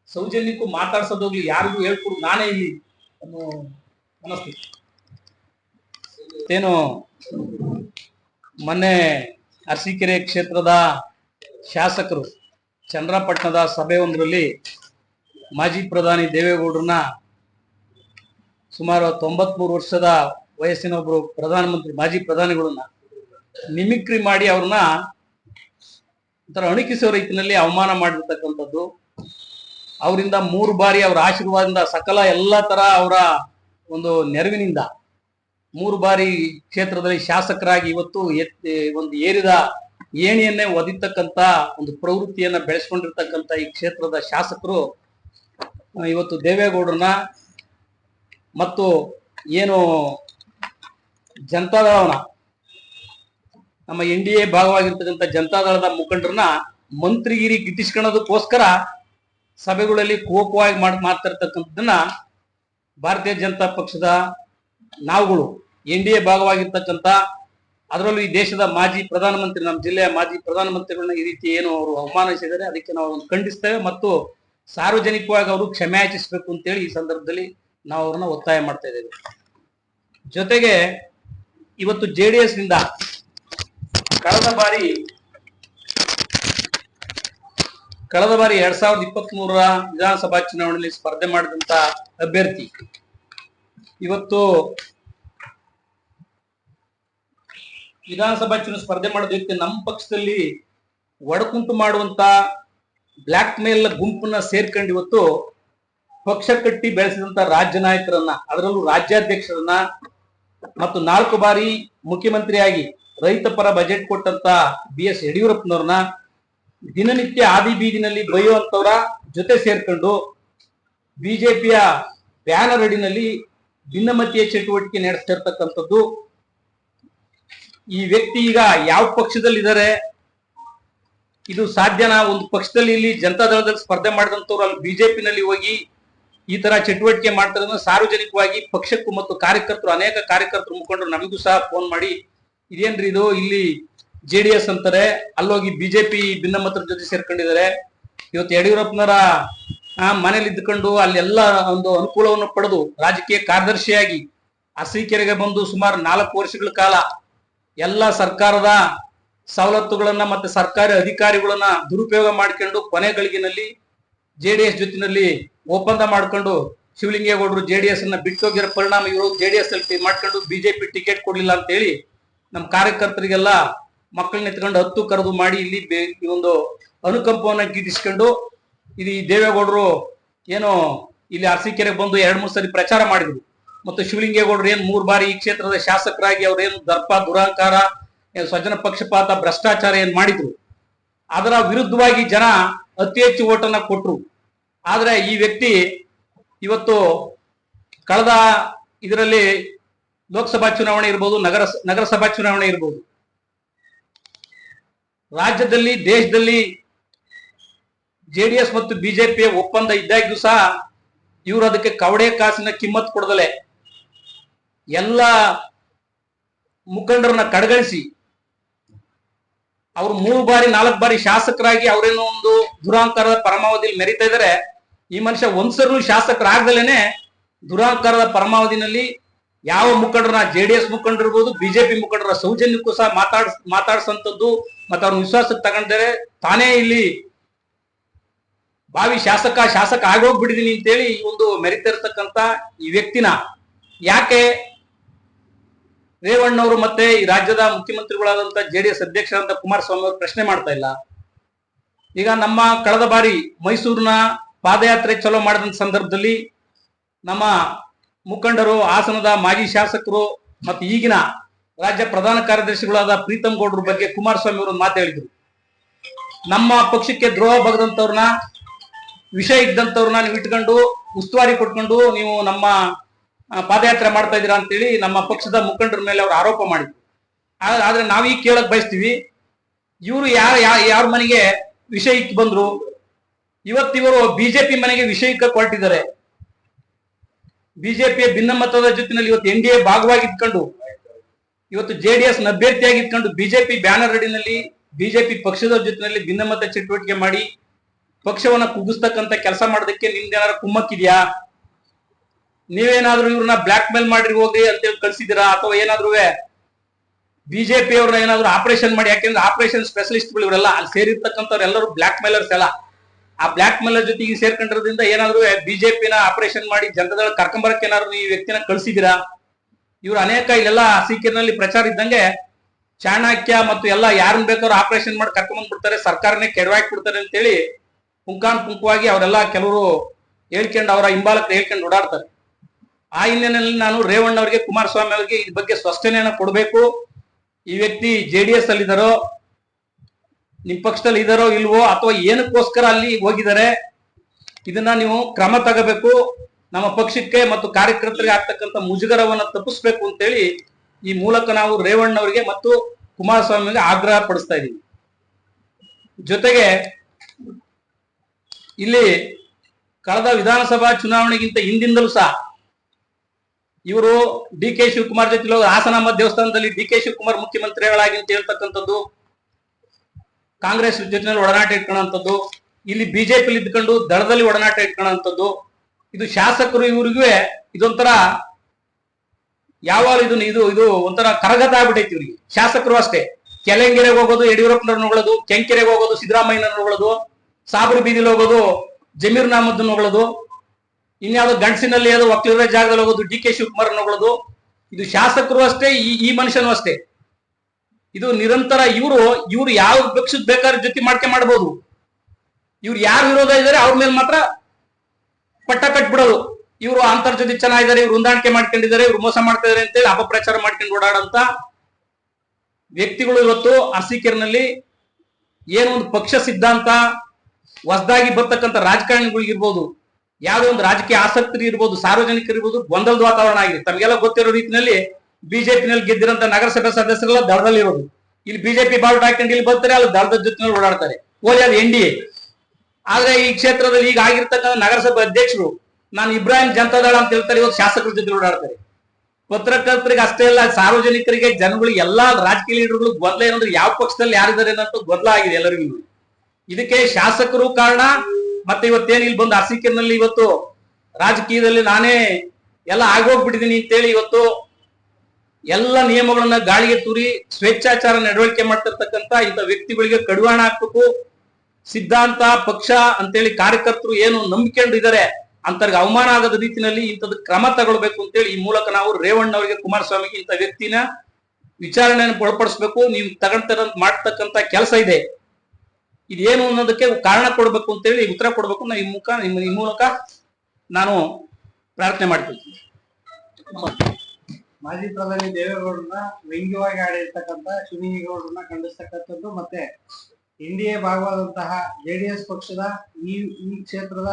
A: ಸೌಜನ್ಯಕ್ಕೂ ಮಾತಾಡ್ಸೋದೋಗ್ಲಿ ಯಾರಿಗೂ ಹೇಳ್ಕೊಡು ನಾನೇ ಇಲ್ಲಿ ಅನ್ನೋ ಮನಸ್ಥಿತಿ ಏನು, ಮೊನ್ನೆ ಅರಸೀಕೆರೆ ಕ್ಷೇತ್ರದ ಶಾಸಕರು ಚಂದ್ರಪಟ್ಟಣದ ಸಭೆ ಒಂದರಲ್ಲಿ ಮಾಜಿ ಪ್ರಧಾನಿ ದೇವೇಗೌಡರನ್ನ ಸುಮಾರು ತೊಂಬತ್ಮೂರು ವರ್ಷದ ವಯಸ್ಸಿನ ಒಬ್ರು ಪ್ರಧಾನಮಂತ್ರಿ, ಮಾಜಿ ಪ್ರಧಾನಿಗಳನ್ನ ನಿಮಿಕ್ರಿ ಮಾಡಿ ಅವ್ರನ್ನ ಒಂಥರ ಅಣುಕಿಸುವ ರೀತಿಯಲ್ಲಿ ಅವಮಾನ ಮಾಡಿರ್ತಕ್ಕಂಥದ್ದು. ಅವರಿಂದ ಮೂರು ಬಾರಿ ಅವರ ಆಶೀರ್ವಾದದಿಂದ ಸಕಲ ಎಲ್ಲ ತರ ಅವರ ಒಂದು ನೆರವಿನಿಂದ ಮೂರು ಬಾರಿ ಕ್ಷೇತ್ರದಲ್ಲಿ ಶಾಸಕರಾಗಿ ಇವತ್ತು ಒಂದು ಏರಿದ ಏಣಿಯನ್ನೇ ಒದಿತಕ್ಕಂತ ಒಂದು ಪ್ರವೃತ್ತಿಯನ್ನ ಬೆಳೆಸ್ಕೊಂಡಿರ್ತಕ್ಕಂಥ ಈ ಕ್ಷೇತ್ರದ ಶಾಸಕರು, ಇವತ್ತು ದೇವೇಗೌಡರನ್ನ ಮತ್ತು ಏನು ಜನತಾದಳವನ್ನ ನಮ್ಮ ಎನ್ ಡಿ ಎ ಭಾಗವಾಗಿರ್ತಕ್ಕಂಥ ಜನತಾದಳದ ಮುಖಂಡರನ್ನ ಮಂತ್ರಿಗಿರಿ ಗಿಟ್ಟಿಸ್ಕೊಳ್ಳೋದಕ್ಕೋಸ್ಕರ ಸಭೆಗಳಲ್ಲಿ ಕೋಪವಾಗಿ ಮಾಡ್ ಮಾಡ್ತಿರ್ತಕ್ಕಂಥದ್ದನ್ನ ಭಾರತೀಯ ಜನತಾ ಪಕ್ಷದ ನಾವುಗಳು, ಎನ್ ಡಿ ಎ ಭಾಗವಾಗಿರ್ತಕ್ಕಂಥ, ಅದರಲ್ಲೂ ಈ ದೇಶದ ಮಾಜಿ ಪ್ರಧಾನಮಂತ್ರಿ, ನಮ್ಮ ಜಿಲ್ಲೆಯ ಮಾಜಿ ಪ್ರಧಾನಮಂತ್ರಿಗಳನ್ನ ಈ ರೀತಿ ಏನು ಅವರು ಅವಮಾನಿಸಿದ್ದಾರೆ ಅದಕ್ಕೆ ನಾವು ಅದನ್ನು ಖಂಡಿಸ್ತೇವೆ ಮತ್ತು ಸಾರ್ವಜನಿಕವಾಗಿ ಅವರು ಕ್ಷಮೆ ಯಾಚಿಸಬೇಕು ಅಂತೇಳಿ ಈ ಸಂದರ್ಭದಲ್ಲಿ ನಾವು ಅವ್ರನ್ನ ಒತ್ತಾಯ ಮಾಡ್ತಾ ಇದ್ದೇವೆ. ಜೊತೆಗೆ ಇವತ್ತು ಜೆ ಡಿ ಎಸ್ನಿಂದ ಕಳೆದ ಬಾರಿ ಕಳೆದ ಬಾರಿ ಎರಡ್ ಸಾವಿರದ ಇಪ್ಪತ್ತ್ ಮೂರರ ವಿಧಾನಸಭಾ ಚುನಾವಣೆಯಲ್ಲಿ ಸ್ಪರ್ಧೆ ಮಾಡಿದಂತ ಅಭ್ಯರ್ಥಿ. ಇವತ್ತು ವಿಧಾನಸಭಾ ಚುನಾವಣೆ ಸ್ಪರ್ಧೆ ಮಾಡಿದ ವ್ಯಕ್ತಿ ನಮ್ಮ ಪಕ್ಷದಲ್ಲಿ ಒಡಕುಂಟು ಮಾಡುವಂತ ಬ್ಲಾಕ್ ಮೇಲ್ ಗುಂಪನ್ನ ಸೇರ್ಕೊಂಡು ಇವತ್ತು ಪಕ್ಷ ಕಟ್ಟಿ ಬೆಳೆಸಿದಂತ ರಾಜ್ಯ ನಾಯಕರನ್ನ, ಅದರಲ್ಲೂ ರಾಜ್ಯಾಧ್ಯಕ್ಷರನ್ನ ಮತ್ತು ನಾಲ್ಕು ಬಾರಿ ಮುಖ್ಯಮಂತ್ರಿಯಾಗಿ ರೈತ ಪರ ಬಜೆಟ್ ಕೊಟ್ಟಂತ ಬಿ ಎಸ್ ಯಡಿಯೂರಪ್ಪನವ್ರನ್ನ ದಿನನಿತ್ಯ ಆದಿ ಬೀದಿನಲ್ಲಿ ಬೈಯುವಂತವರ ಜೊತೆ ಸೇರ್ಕೊಂಡು ಬಿಜೆಪಿಯ ಬ್ಯಾನರ್ ಅಡಿನಲ್ಲಿ ಭಿನ್ನಮತೀಯ ಚಟುವಟಿಕೆ ನಡೆಸ್ತಿರ್ತಕ್ಕಂಥದ್ದು ಈ ವ್ಯಕ್ತಿ ಈಗ ಯಾವ ಪಕ್ಷದಲ್ಲಿದ್ದಾರೆ? ಇದು ಸಾಧ್ಯನಾ? ಒಂದು ಪಕ್ಷದಲ್ಲಿ ಇಲ್ಲಿ ಜನತಾದಳದಲ್ಲಿ ಸ್ಪರ್ಧೆ ಮಾಡಿದಂತವ್ರು ಅಲ್ಲಿ ಬಿಜೆಪಿನಲ್ಲಿ ಹೋಗಿ ಈ ತರ ಚಟುವಟಿಕೆ ಮಾಡ್ತಾರೆ ಸಾರ್ವಜನಿಕವಾಗಿ ಪಕ್ಷಕ್ಕೂ ಮತ್ತು ಕಾರ್ಯಕರ್ತರು, ಅನೇಕ ಕಾರ್ಯಕರ್ತರು ಮುಖಂಡರು ನಮಗೂ ಸಹ ಫೋನ್ ಮಾಡಿ, ಇದೇನ್ರಿ ಇದು? ಇಲ್ಲಿ ಜೆ ಡಿ ಎಸ್ ಅಂತಾರೆ, ಅಲ್ಲೋಗಿ ಬಿಜೆಪಿ ಭಿನ್ನಮತರ ಜೊತೆ ಸೇರ್ಕೊಂಡಿದ್ದಾರೆ. ಇವತ್ತು ಯಡಿಯೂರಪ್ಪನವರ ಮನೇಲಿ ಇದ್ಕೊಂಡು ಅಲ್ಲೆಲ್ಲ ಒಂದು ಅನುಕೂಲವನ್ನು ಪಡೆದು ರಾಜಕೀಯ ಕಾರ್ಯದರ್ಶಿಯಾಗಿ ಅರಸೀಕೆರೆಗೆ ಬಂದು ಸುಮಾರು ನಾಲ್ಕು ವರ್ಷಗಳ ಕಾಲ ಎಲ್ಲ ಸರ್ಕಾರದ ಸವಲತ್ತುಗಳನ್ನ ಮತ್ತೆ ಸರ್ಕಾರಿ ಅಧಿಕಾರಿಗಳನ್ನ ದುರುಪಯೋಗ ಮಾಡಿಕೊಂಡು ಕೊನೆ ಗಳಿಗೆನಲ್ಲಿ ಜೆ ಡಿ ಎಸ್ ಜೊತೆನಲ್ಲಿ ಒಪ್ಪಂದ ಮಾಡ್ಕೊಂಡು ಶಿವಲಿಂಗೇಗೌಡರು ಜೆ ಡಿ ಎಸ್ ಅನ್ನ ಬಿಟ್ಟೋಗಿರೋ ಪರಿಣಾಮ ಇವರು ಜೆ ಡಿ ಎಸ್ ಅಲ್ಲಿ ಮಾಡ್ಕೊಂಡು ಬಿಜೆಪಿ ಟಿಕೆಟ್ ಕೊಡ್ಲಿಲ್ಲ ಅಂತ ಹೇಳಿ ನಮ್ಮ ಕಾರ್ಯಕರ್ತರಿಗೆಲ್ಲ ಮಕ್ಕಳನ್ನ ಎತ್ಕೊಂಡು ಹತ್ತು ಕರೆದು ಮಾಡಿ ಇಲ್ಲಿ ಈ ಒಂದು ಅನುಕಂಪವನ್ನ ಗೀತಿಸ್ಕೊಂಡು ಈ ದೇವೇಗೌಡರು ಏನು ಇಲ್ಲಿ ಅರಸೀಕೆರೆಗೆ ಬಂದು ಎರಡು ಮೂರು ಸರಿ ಪ್ರಚಾರ ಮಾಡಿದ್ರು. ಮತ್ತು ಶಿವಲಿಂಗೇಗೌಡರು ಏನು ಮೂರು ಬಾರಿ ಈ ಕ್ಷೇತ್ರದ ಶಾಸಕರಾಗಿ ಅವ್ರೇನು ದರ್ಪ ದುರಾಂಕಾರ ಏನ್ ಸ್ವಜನ ಪಕ್ಷಪಾತ, ಭ್ರಷ್ಟಾಚಾರ ಏನ್ ಮಾಡಿದ್ರು. ಅದರ ವಿರುದ್ಧವಾಗಿ ಜನ ಅತಿ ಹೆಚ್ಚು ಓಟನ್ನ ಕೊಟ್ರು. ಆದ್ರೆ ಈ ವ್ಯಕ್ತಿ ಇವತ್ತು ಕಳೆದ ಇದರಲ್ಲಿ ಲೋಕಸಭಾ ಚುನಾವಣೆ ಇರ್ಬೋದು, ನಗರ ನಗರಸಭಾ ಚುನಾವಣೆ ಇರ್ಬೋದು. ರಾಜ್ಯದಲ್ಲಿ, ದೇಶದಲ್ಲಿ ಜೆಡಿಎಸ್ ಮತ್ತು ಬಿಜೆಪಿಯ ಒಪ್ಪಂದ ಇದ್ದಾಗ್ಯೂ ಸಹ ಇವರು ಅದಕ್ಕೆ ಕವಡೆ ಕಾಸಿನ ಕಿಮ್ಮತ್ ಕೊಡದಲೆ ಎಲ್ಲ ಮುಖಂಡರನ್ನ ಕಡೆಗಣಿಸಿ ಅವರು ಮೂರು ಬಾರಿ, ನಾಲ್ಕು ಬಾರಿ ಶಾಸಕರಾಗಿ ಅವರೇನೋ ಒಂದು ದುರಾಂಕಾರದ ಪರಮಾವಧಿಯಲ್ಲಿ ಮೆರಿತಾ ಇದ್ದಾರೆ ಈ ಮನುಷ್ಯ ಒಂದ್ಸರ್ನು ಶಾಸಕರಾಗ್ದಲೇನೆ ದುರಾಂಕಾರದ ಪರಮಾವಧಿನಲ್ಲಿ ಯಾವ ಮುಖಂಡರ ಜೆ ಡಿ ಎಸ್ ಮುಖಂಡರಿರ್ಬೋದು ಬಿಜೆಪಿ ಮುಖಂಡರ ಸೌಜನ್ಯಕ್ಕೂ ಸಹ ಮಾತಾಡ್, ಮಾತಾಡ್ಸಂತದ್ದು ಮತ್ತ ಅವ್ರ ವಿಶ್ವಾಸಕ್ಕೆ ತಗೊಂಡಿದ್ದಾರೆ ತಾನೇ ಇಲ್ಲಿ ಬಾವಿ ಶಾಸಕ ಶಾಸಕ ಆಗೋಗ್ಬಿಟ್ಟಿದೀನಿ ಅಂತೇಳಿ ಈ ಒಂದು ಮೆರಿತಿರ್ತಕ್ಕಂಥ ಈ ವ್ಯಕ್ತಿನ ಯಾಕೆ ರೇವಣ್ಣವರು ಮತ್ತೆ ಈ ರಾಜ್ಯದ ಮುಖ್ಯಮಂತ್ರಿಗಳಾದಂತ ಜೆಡಿಎಸ್ ಅಧ್ಯಕ್ಷರಾದಂತ ಕುಮಾರಸ್ವಾಮಿ ಅವರು ಪ್ರಶ್ನೆ ಮಾಡ್ತಾ ಇಲ್ಲ. ಈಗ ನಮ್ಮ ಕಳೆದ ಬಾರಿ ಮೈಸೂರಿನ ಪಾದಯಾತ್ರೆ ಚಲೋ ಮಾಡಿದ ಸಂದರ್ಭದಲ್ಲಿ ನಮ್ಮ ಮುಖಂಡರು, ಹಾಸನದ ಮಾಜಿ ಶಾಸಕರು ಮತ್ತು ಈಗಿನ ರಾಜ್ಯ ಪ್ರಧಾನ ಕಾರ್ಯದರ್ಶಿಗಳಾದ ಪ್ರೀತಮ್ ಗೌಡ್ರ ಬಗ್ಗೆ ಕುಮಾರಸ್ವಾಮಿ ಅವರು ಮಾತು ಹೇಳಿದ್ರು. ನಮ್ಮ ಪಕ್ಷಕ್ಕೆ ದ್ರೋಹ ಬಗದಂತವ್ರನ್ನ, ವಿಷಯ ಇದ್ದಂಥವ್ರನ್ನ ನೀವು ಇಟ್ಕೊಂಡು, ಉಸ್ತುವಾರಿ ಕೊಟ್ಕೊಂಡು ನೀವು ನಮ್ಮ ಪಾದಯಾತ್ರೆ ಮಾಡ್ತಾ ಇದ್ದೀರಾ ಅಂತೇಳಿ ನಮ್ಮ ಪಕ್ಷದ ಮುಖಂಡರ ಮೇಲೆ ಅವರು ಆರೋಪ ಮಾಡಿದ್ರು. ಆದರೆ ನಾವೀಗ ಕೇಳಕ್ ಬಯಸ್ತೀವಿ, ಇವರು ಯಾರ ಯಾರ ಮನೆಗೆ ವಿಷಯಕ್ಕೆ ಬಂದ್ರು ಇವತ್ತಿವರು ಬಿಜೆಪಿ ಮನೆಗೆ ವಿಷಯಕ್ಕೆ ಕೊರಟಿದ್ದಾರೆ ಬಿಜೆಪಿಯ ಭಿನ್ನಮತದ ಜೊತೆನಲ್ಲಿ ಇವತ್ತು ಎನ್ ಡಿ ಎ ಭಾಗವಾಗಿ ಇದ್ಕೊಂಡು ಇವತ್ತು ಜೆಡಿಎಸ್ ಅಭ್ಯರ್ಥಿಯಾಗಿ ಇಟ್ಕೊಂಡು ಬಿಜೆಪಿ ಬ್ಯಾನರ್ ಅಡಿನಲ್ಲಿ, ಬಿಜೆಪಿ ಪಕ್ಷದ ಜೊತೆನಲ್ಲಿ ಭಿನ್ನಮತ ಚಟುವಟಿಕೆ ಮಾಡಿ, ಪಕ್ಷವನ್ನ ಕುಗ್ಗಿಸ್ತಕ್ಕಂತ ಕೆಲಸ ಮಾಡೋದಕ್ಕೆ ನಿಮ್ದೇನಾದ್ರು ಕುಮ್ಮಕ್ಕಿದೆಯಾ? ನೀವೇನಾದ್ರೂ ಇವ್ರನ್ನ ಬ್ಲಾಕ್ ಮೇಲ್ ಮಾಡಿ ಹೋಗ್ರಿ ಅಂತೇಳಿ ಕಳ್ಸಿದಿರಾ ಅಥವಾ ಏನಾದ್ರೂ ಬಿಜೆಪಿ ಅವ್ರನ್ನ ಏನಾದ್ರು ಆಪರೇಷನ್ ಮಾಡಿ, ಯಾಕೆಂದ್ರೆ ಆಪರೇಷನ್ ಸ್ಪೆಷಲಿಸ್ಟ್ಗಳು ಇವರೆಲ್ಲ ಅಲ್ಲಿ ಸೇರಿರ್ತಕ್ಕಂಥವ್ರು ಎಲ್ಲರೂ ಬ್ಲಾಕ್ ಮೇಲರ್ಸ್ ಎಲ್ಲ. ಆ ಬ್ಲಾಕ್ ಮೇಲರ್ ಜೊತೆಗೆ ಸೇರ್ಕೊಂಡಿರೋದ್ರಿಂದ ಏನಾದ್ರು ಬಿಜೆಪಿನ ಆಪರೇಷನ್ ಮಾಡಿ ಜನತಾದಳ ಕರ್ಕೊಂಬರಕ್ಕೆ ಏನಾದ್ರು ಈ ವ್ಯಕ್ತಿನ ಕಳಿಸಿದಿರಾ ಇವ್ರು ಅನೇಕ ಇಲ್ಲೆಲ್ಲ ಸೀಕರ್ನಲ್ಲಿ ಪ್ರಚಾರ ಇದ್ದಂಗೆ ಚಾಣಕ್ಯ ಮತ್ತು ಎಲ್ಲ ಯಾರನ್ನ ಬೇಕಾದ್ರೂ ಆಪರೇಷನ್ ಮಾಡಿ ಕರ್ಕೊಂಡ್ ಬಿಡ್ತಾರೆ, ಸರ್ಕಾರನೇ ಕೆಡವಾಕಿ ಬಿಡ್ತಾರೆ ಅಂತೇಳಿ ಪುಂಕಾನ್ ಪುಂಕವಾಗಿ ಅವರೆಲ್ಲ ಕೆಲವರು ಹೇಳ್ಕೊಂಡು ಅವರ ಹಿಂಬಾಲಕರು ಹೇಳ್ಕೊಂಡು ಓಡಾಡ್ತಾರೆ. ಆ ಹಿನ್ನೆಲೆಯಲ್ಲಿ ನಾನು ರೇವಣ್ಣ ಅವರಿಗೆ ಕುಮಾರಸ್ವಾಮಿ ಅವರಿಗೆ ಈ ಬಗ್ಗೆ ಸ್ಪಷ್ಟನೆಯನ್ನು ಕೊಡಬೇಕು. ಈ ವ್ಯಕ್ತಿ ಜೆ ಡಿ ಎಸ್ ಅಲ್ಲಿ ಇದಾರೋ ನಿಮ್ ಪಕ್ಷದಲ್ಲಿ ಇದಾರೋ ಇಲ್ವೋ ಅಥವಾ ಏನಕ್ಕೋಸ್ಕರ ಅಲ್ಲಿ ಹೋಗಿದ್ದಾರೆ, ಇದನ್ನ ನೀವು ಕ್ರಮ ತಗೋಬೇಕು. ನಮ್ಮ ಪಕ್ಷಕ್ಕೆ ಮತ್ತು ಕಾರ್ಯಕರ್ತರಿಗೆ ಆಗ್ತಕ್ಕಂಥ ಮುಜುಗರವನ್ನ ತಪ್ಪಿಸ್ಬೇಕು ಅಂತೇಳಿ ಈ ಮೂಲಕ ನಾವು ರೇವಣ್ಣ ಅವರಿಗೆ ಮತ್ತು ಕುಮಾರಸ್ವಾಮಿಗೆ ಆಗ್ರಹ ಪಡಿಸ್ತಾ ಇದ್ದೀವಿ ಜೊತೆಗೆ ಇಲ್ಲಿ ಕಳೆದ ವಿಧಾನಸಭಾ ಚುನಾವಣೆಗಿಂತ ಹಿಂದಿಂದಲೂ ಸಹ ಇವರು ಡಿ ಕೆ ಶಿವಕುಮಾರ್ ಜೊತೆ ಹಾಸನಾಂಬ ದೇವಸ್ಥಾನದಲ್ಲಿ ಡಿ ಕೆ ಶಿವಕುಮಾರ್ ಮುಖ್ಯಮಂತ್ರಿಗಳಾಗಿ ಅಂತ ಹೇಳ್ತಕ್ಕಂಥದ್ದು. ಕಾಂಗ್ರೆಸ್ ಜೊತೆ ಒಡನಾಟ ಇಟ್ಕೊಳ್ಳೋಂಥದ್ದು ಇಲ್ಲಿ ಬಿಜೆಪಿ ಇದ್ಕೊಂಡು ದಳದಲ್ಲಿ ಒಡನಾಟ ಇಟ್ಕೊಳ್ಳೋಂಥದ್ದು ಇದು ಶಾಸಕರು ಇವ್ರಿಗೂ ಇದೊಂಥರ ಯಾವಾಗ ಇದು ಇದು ಇದು ಒಂಥರ ಕರಗತ ಆಗ್ಬಿಟ್ಟೈತಿ ಇವ್ರಿಗೆ. ಶಾಸಕರು ಅಷ್ಟೇ. ಕೆಲೆಂಗೆರೆಗೆ ಹೋಗೋದು ಯಡಿಯೂರಪ್ಪನವ್ರು ನೋಡೋದು ಕೆಂಕೆರೆಗೆ ಹೋಗೋದು ಸಿದ್ದರಾಮಯ್ಯನವ್ರು ನೋಡೋದು ಸಾಬರು ಬೀದಿಲಿ ಹೋಗೋದು, ಜಮೀರ್ ನಾಮದ್ ಹೊಗಳೋದು, ಇನ್ಯಾವುದೋ ಗಂಡಸಿನಲ್ಲಿ ಯಾವುದೋ ವಕೀಲರ ಜಾಗದಲ್ಲಿ ಹೋಗೋದು, ಡಿ ಕೆ ಶಿವಕುಮಾರ್ ಹೊಗಳೋದು. ಇದು ಶಾಸಕರು ಅಷ್ಟೇ, ಈ ಈ ಮನುಷ್ಯನು ಅಷ್ಟೇ. ಇದು ನಿರಂತರ ಇವರು, ಇವ್ರು ಯಾವ ಪಕ್ಷದ ಬೇಕಾದ್ರೆ ಜೊತೆ ಮಾಡ್ಕೆ ಮಾಡ್ಬೋದು. ಇವ್ರು ಯಾರು ವಿರೋಧ ಇದಾರೆ ಅವ್ರ ಮೇಲೆ ಮಾತ್ರ ಪಟ್ಟ ಕಟ್ಬಿಡೋದು. ಇವರು ಅಂತರ್ ಜೊತೆ ಚೆನ್ನಾಗಿದ್ದಾರೆ, ಇವ್ರು ಹೊಂದಾಣಿಕೆ ಮಾಡ್ಕೊಂಡಿದ್ದಾರೆ, ಇವ್ರು ಮೋಸ ಮಾಡ್ತಾ ಇದಾರೆ ಅಂತೇಳಿ ಅಪಪ್ರಚಾರ ಮಾಡ್ಕೊಂಡು ಓಡಾಡಂತ ವ್ಯಕ್ತಿಗಳು ಇವತ್ತು ಅರ್ಸಿಕೆರ್ನಲ್ಲಿ ಏನೊಂದು ಪಕ್ಷ ಸಿದ್ಧಾಂತ ಹೊಸದಾಗಿ ಬರ್ತಕ್ಕಂಥ ರಾಜಕಾರಣಿಗಳಿಗಿರ್ಬೋದು ಯಾವುದೋ ಒಂದು ರಾಜಕೀಯ ಆಸಕ್ತಿ ಇರ್ಬೋದು ಸಾರ್ವಜನಿಕರಿರ್ಬೋದು ಗೊಂದಲದ ವಾತಾವರಣ ಆಗಿದೆ. ತಮಗೆಲ್ಲ ಗೊತ್ತಿರೋ ರೀತಿಯಲ್ಲಿ ಬಿಜೆಪಿನಲ್ಲಿ ಗೆದ್ದಿರಂತ ನಗರಸಭೆ ಸದಸ್ಯರೆಲ್ಲ ದಳದಲ್ಲಿ ಇರೋದು. ಇಲ್ಲಿ ಬಿಜೆಪಿ ಬಾವುಟ ಹಾಕೊಂಡು ಇಲ್ಲಿ ಬರ್ತಾರೆ, ಅಲ್ಲಿ ದಳದ ಜೊತೆ ಓಡಾಡ್ತಾರೆ. ಓಲಿ ಅದು ಎನ್ ಡಿ ಎ. ಆದ್ರೆ ಈ ಕ್ಷೇತ್ರದಲ್ಲಿ ಈಗ ಆಗಿರ್ತಕ್ಕಂಥ ನಗರಸಭೆ ಅಧ್ಯಕ್ಷರು, ನಾನು ಇಬ್ರಾಹಿಂ ಜನತಾದಳ ಅಂತ ಹೇಳ್ತಾರೆ ಇವತ್ತು ಶಾಸಕರ ಜೊತೆ ಓಡಾಡ್ತಾರೆ. ಪತ್ರಕರ್ತರಿಗೆ ಅಷ್ಟೇ ಅಲ್ಲ, ಸಾರ್ವಜನಿಕರಿಗೆ ಜನಗಳಿಗೆ ಎಲ್ಲಾ ರಾಜಕೀಯ ಲೀಡರ್ಗಳು ಗೊಂದಲ ಏನಂದ್ರೆ ಯಾವ ಪಕ್ಷದಲ್ಲಿ ಯಾರಿದ್ದಾರೆ ಅನ್ನೋದು ಗೊಂದಲ ಆಗಿದೆ ಎಲ್ಲರಿಗೂ. ಇದಕ್ಕೆ ಶಾಸಕರು ಕಾರಣ, ಮತ್ತೆ ಇವತ್ತೇನು ಇಲ್ಲಿ ಬಂದು ಅರಸಿಕೆನಲ್ಲಿ ಇವತ್ತು ರಾಜಕೀಯದಲ್ಲಿ ನಾನೇ ಎಲ್ಲ ಆಗೋಗ್ಬಿಟ್ಟಿದ್ದೀನಿ ಅಂತೇಳಿ ಇವತ್ತು ಎಲ್ಲ ನಿಯಮಗಳನ್ನ ಗಾಳಿಗೆ ತೂರಿ ಸ್ವೇಚ್ಛಾಚಾರ ನಡವಳಿಕೆ ಮಾಡ್ತಿರ್ತಕ್ಕಂತ ಇಂಥ ವ್ಯಕ್ತಿಗಳಿಗೆ ಕಡಿವಾಣ ಹಾಕ್ಬೇಕು. ಸಿದ್ಧಾಂತ, ಪಕ್ಷ ಅಂತೇಳಿ ಕಾರ್ಯಕರ್ತರು ಏನು ನಂಬಿಕೊಂಡಿದ್ದಾರೆ ಅಂತರ್ಗ ಅವಮಾನ ಆಗದ ರೀತಿಯಲ್ಲಿ ಇಂಥದ್ದು ಕ್ರಮ ತಗೊಳ್ಬೇಕು ಅಂತೇಳಿ ಈ ಮೂಲಕ ನಾವು ರೇವಣ್ಣ ಅವರಿಗೆ ಕುಮಾರಸ್ವಾಮಿಗೆ ಇಂಥ ವ್ಯಕ್ತಿನ ವಿಚಾರಣೆಯನ್ನು ಒಳಪಡಿಸ್ಬೇಕು ನೀವು ತಗೊಂಡ ಮಾಡ್ತಕ್ಕಂತ ಕೆಲಸ ಇದೆ. ಇದೇನು ಅನ್ನೋದಕ್ಕೆ ಕಾರಣ ಕೊಡ್ಬೇಕು ಅಂತೇಳಿ, ಉತ್ತರ ಕೊಡ್ಬೇಕು ನಾ ಈ ಮುಖ ನಿಮ್ಮ ಈ ಮೂಲಕ ನಾನು ಪ್ರಾರ್ಥನೆ ಮಾಡ್ತೀನಿ.
C: ಮಾಜಿ ಪ್ರಧಾನಿ ದೇವೇಗೌಡರನ್ನ ವ್ಯಂಗ್ಯವಾಗಿ ಆಡಿರ್ತಕ್ಕಂಥ ಶಿವಲಿಂಗೇಗೌಡರನ್ನ ಖಂಡಿಸ್ತಕ್ಕಂಥದ್ದು ಮತ್ತೆ ಎನ್ ಡಿ ಎ ಭಾಗವಾದಂತಹ ಜೆಡಿಎಸ್ ಪಕ್ಷದ ಈ ಈ ಕ್ಷೇತ್ರದ